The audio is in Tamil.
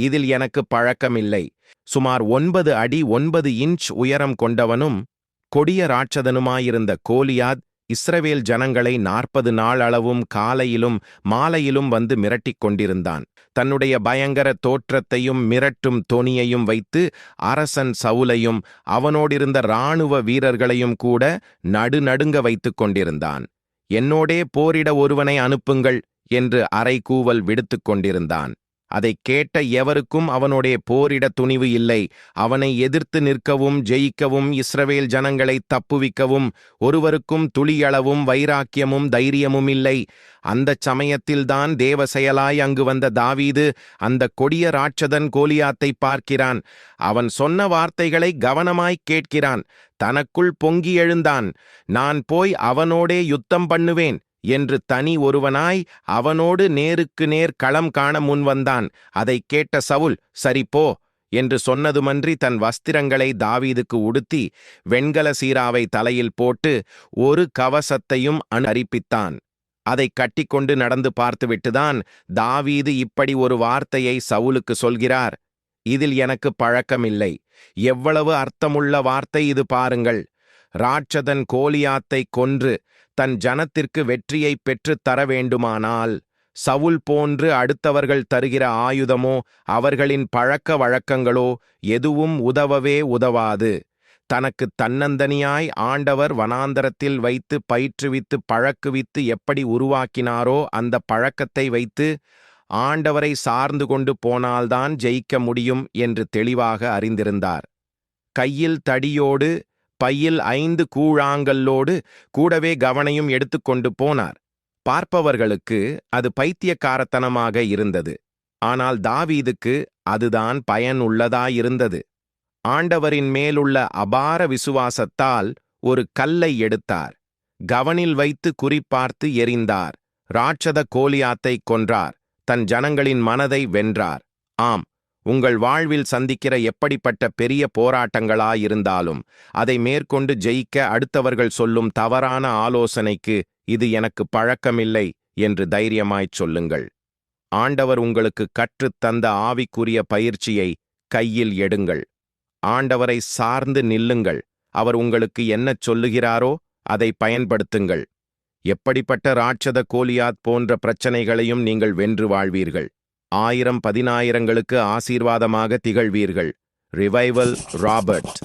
இதில் எனக்கு பழக்கமில்லை. சுமார் ஒன்பது அடி ஒன்பது இன்ச் உயரம் கொண்டவனும் கொடிய ராட்சதனுமாயிருந்த கோலியாத் இஸ்ரவேல் ஜனங்களை நாற்பது நாள் அளவும் காலையிலும் மாலையிலும் வந்து மிரட்டிக் கொண்டிருந்தான். தன்னுடைய பயங்கர தோற்றத்தையும் மிரட்டும் தொனியையும் வைத்து அரசன் சவுலையும் அவனோடிருந்த இராணுவ வீரர்களையும் கூட நடுநடுங்க வைத்துக் கொண்டிருந்தான். என்னோடே போரிட ஒருவனை அனுப்புங்கள் என்று அறைகூவல் விடுத்துக் கொண்டிருந்தான். அதைக் கேட்ட எவருக்கும் அவனுடைய போரிட துணிவு இல்லை. அவனை எதிர்த்து நிற்கவும் ஜெயிக்கவும் இஸ்ரவேல் ஜனங்களை தப்புவிக்கவும் ஒருவருக்கும் துளியளவும் வைராக்கியமும் தைரியமும் இல்லை. அந்தச் சமயத்தில்தான் தேவ செயலாய் அங்கு வந்த தாவீது அந்த கொடிய ராட்சதன் கோலியாத்தை பார்க்கிறான். அவன் சொன்ன வார்த்தைகளை கவனமாய்க் கேட்கிறான். தனக்குள் பொங்கி எழுந்தான். நான் போய் அவனோடே யுத்தம் பண்ணுவேன். என்று தனி ஒருவனாய் அவனோடு நேருக்கு நேர் களம் காண முன்வந்தான் அதைக் கேட்ட சவுல் சரி போ என்று சொன்னதுமன்றி தன் வஸ்திரங்களை தாவீதுக்கு உடுத்தி வெண்கல சீராவை தலையில் போட்டு ஒரு கவசத்தையும் அனுப்பித்தான் அதைக் கட்டிக்கொண்டு நடந்து பார்த்துவிட்டுதான் தாவீது இப்படி ஒரு வார்த்தையை சவுலுக்கு சொல்கிறார். இதில் எனக்கு பழக்கமில்லை. எவ்வளவு அர்த்தமுள்ள வார்த்தை இது பாருங்கள். ராட்சதன் கோலியாத்தை கொன்று தன் ஜனத்திற்கு வெற்றியை பெற்றுத் தர வேண்டுமானால் சவுல் போன்று அடுத்தவர்கள் தருகிற ஆயுதமோ அவர்களின் பழக்க வழக்கங்களோ எதுவும் உதவவே உதவாது. தனக்கு தன்னந்தனியாய் ஆண்டவர் வனாந்தரத்தில் வைத்து பயிற்றுவித்து பழக்குவித்து எப்படி உருவாக்கினாரோ அந்த பழக்கத்தை வைத்து ஆண்டவரை சார்ந்து கொண்டு போனால்தான் ஜெயிக்க முடியும் என்று தெளிவாக அறிந்திருந்தார். கையில் தடியோடு பையில் ஐந்து கூழாங்கல்லோடு கூடவே கவனையும் எடுத்துக்கொண்டு போனார். பார்ப்பவர்களுக்கு அது பைத்தியக்காரத்தனமாக இருந்தது. ஆனால் தாவீதுக்கு அதுதான் பயன் உள்ளதாயிருந்தது ஆண்டவரின் மேலுள்ள அபார விசுவாசத்தால் ஒரு கல்லை எடுத்தார். கவனில் வைத்து குறிப்பார்த்து எறிந்தார் ராட்சத கோலியாத்தை கொன்றார். தன் ஜனங்களின் மனதை வென்றார். ஆம். உங்கள் வாழ்வில் சந்திக்கிற எப்படிப்பட்ட பெரிய போராட்டங்களாயிருந்தாலும் அதை மேற்கொண்டு ஜெயிக்க அடுத்தவர்கள் சொல்லும் தவறான ஆலோசனைக்கு இது எனக்கு பழக்கமில்லை என்று தைரியமாய்ச் சொல்லுங்கள். ஆண்டவர் உங்களுக்கு கற்றுத் தந்த ஆவிக்குரிய பயிற்சியை கையில் எடுங்கள். ஆண்டவரை சார்ந்து நில்லுங்கள். அவர் உங்களுக்கு என்னச் சொல்லுகிறாரோ அதை பயன்படுத்துங்கள். எப்படிப்பட்ட ராட்சத கோலியாத் போன்ற பிரச்சனைகளையும் நீங்கள் வென்று வாழ்வீர்கள். ஆயிரம் பதினாயிரங்களுக்கு ஆசீர்வாதமாக திகழ்வீர்கள். Revival Robert